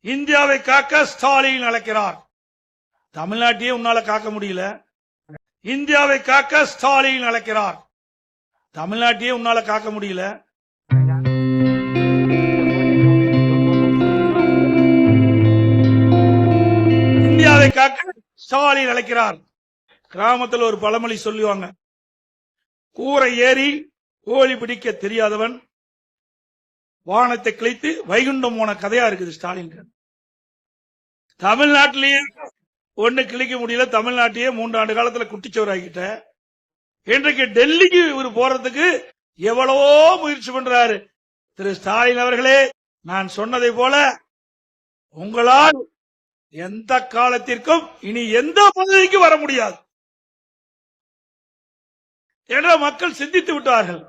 இந்தியாவை காக்க ஸ்டாலின் அழைக்கிறார். தமிழ்நாட்டையே உன்னால காக்க முடியல. இந்தியாவை காக்க ஸ்டாலின் அழைக்கிறார். தமிழ்நாட்டையே உன்னால காக்க முடியல. இந்தியாவை காக்க ஸ்டாலின் அழைக்கிறார். கிராமத்தில் ஒரு பழமொழி சொல்லுவாங்க. கூரை ஏறி கோழி பிடிக்க தெரியாதவன் வானத்தை கிழித்து வைகுண்டம் போன கதையா இருக்குது ஸ்டாலின். தமிழ்நாட்டிலேயே ஒண்ணு கிழிக்க முடியல. தமிழ்நாட்டையே மூன்று ஆண்டு காலத்துல குட்டிச்சோராக்கிட்ட இன்றைக்கு டெல்லிக்கு இவர் போறதுக்கு எவ்வளவோ முயற்சி பண்றாரு. திரு ஸ்டாலின் அவர்களே நான் சொன்னதை போல உங்களால் எந்த காலத்திற்கும் இனி எந்த பதவிக்கு வர முடியாது. என்ற மக்கள் சிந்தித்து விட்டார்கள்.